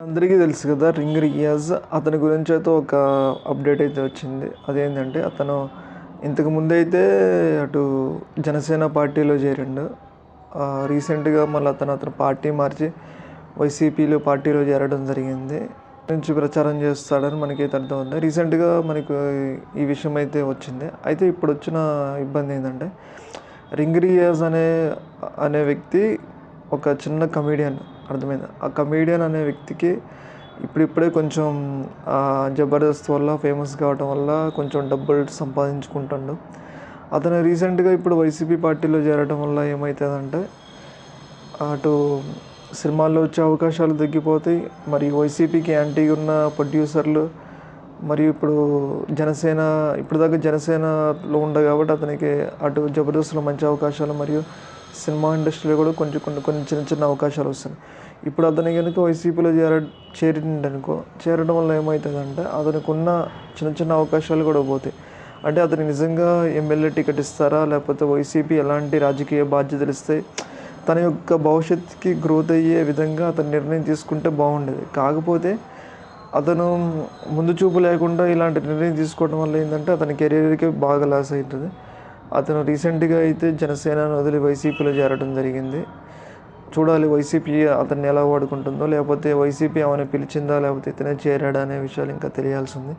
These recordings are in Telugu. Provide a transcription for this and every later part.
అందరికీ తెలుసు కదా రింగ్ రియాజ్. అతని గురించి అయితే ఒక అప్డేట్ అయితే వచ్చింది. అదేంటంటే అతను ఇంతకు ముందు అయితే అటు జనసేన పార్టీలో చేరిండు. రీసెంట్గా మళ్ళీ అతను అతను పార్టీ మార్చి వైసీపీలో పార్టీలో చేరడం జరిగింది. నుంచి ప్రచారం చేస్తాడని మనకైతే అర్థమైంది. రీసెంట్గా మనకు ఈ విషయం అయితే వచ్చింది. అయితే ఇప్పుడు వచ్చిన ఇబ్బంది ఏంటంటే రింగ్ రియాజ్ అనే అనే వ్యక్తి ఒక చిన్న కమీడియన్ అర్థమైంది. ఆ కమీడియన్ అనే వ్యక్తికి ఇప్పుడిప్పుడే కొంచెం ఆ, జబర్దస్త్ వల్ల ఫేమస్ కావటం వల్ల కొంచెం డబ్బులు సంపాదించుకుంటాడు. అతను రీసెంట్గా ఇప్పుడు వైసీపీ పార్టీలో చేరడం వల్ల ఏమవుతుందంటే అటు సినిమాల్లో వచ్చే అవకాశాలు తగ్గిపోతాయి. మరి వైసీపీకి యాంటీగా ఉన్న ప్రొడ్యూసర్లు మరియు ఇప్పుడు జనసేన ఇప్పుడు దాకా జనసేనలో ఉండ కాబట్టి అతనికి అటు జబర్దస్త్లో మంచి అవకాశాలు మరియు సినిమా ఇండస్ట్రీలో కూడా కొంచెం కొన్ని కొన్ని చిన్న చిన్న అవకాశాలు వస్తున్నాయి ఇప్పుడు అతని కనుక వైసీపీలో చేర చేరిండనుకో చేరడం వల్ల ఏమవుతుందంటే అతనికి ఉన్న చిన్న చిన్న అవకాశాలు కూడా పోతాయి. అంటే అతను నిజంగా ఎమ్మెల్యే టికెట్ ఇస్తారా? లేకపోతే వైసీపీ ఎలాంటి రాజకీయ బాధ్యతలు ఇస్తాయి? తన యొక్క భవిష్యత్తుకి గ్రోత్ అయ్యే విధంగా అతను నిర్ణయం తీసుకుంటే బాగుండేది. కాకపోతే అతను ముందు చూపు లేకుండా ఇలాంటి నిర్ణయం తీసుకోవడం వల్ల ఏంటంటే అతని కెరీర్కి బాగా లాస్ అవుతుంది. అతను రీసెంట్గా అయితే జనసేనను వదిలి వైసీపీలో చేరడం జరిగింది. చూడాలి వైసీపీ అతన్ని ఎలా వాడుకుంటుందో లేకపోతే వైసీపీ ఆమెను పిలిచిందా లేకపోతే ఇతనే చేరాడా అనే విషయాలు ఇంకా తెలియాల్సి ఉంది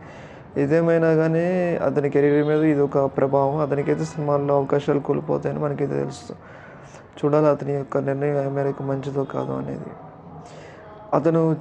ఏదేమైనా కానీ అతని కెరీర్ మీద ఇది ఒక ప్రభావం. అతనికైతే సినిమాల్లో అవకాశాలు కోల్పోతాయని మనకైతే తెలుస్తుంది చూడాలి అతని యొక్క నిర్ణయం ఏ మేరకు మంచిదో కాదో అనేది. అతను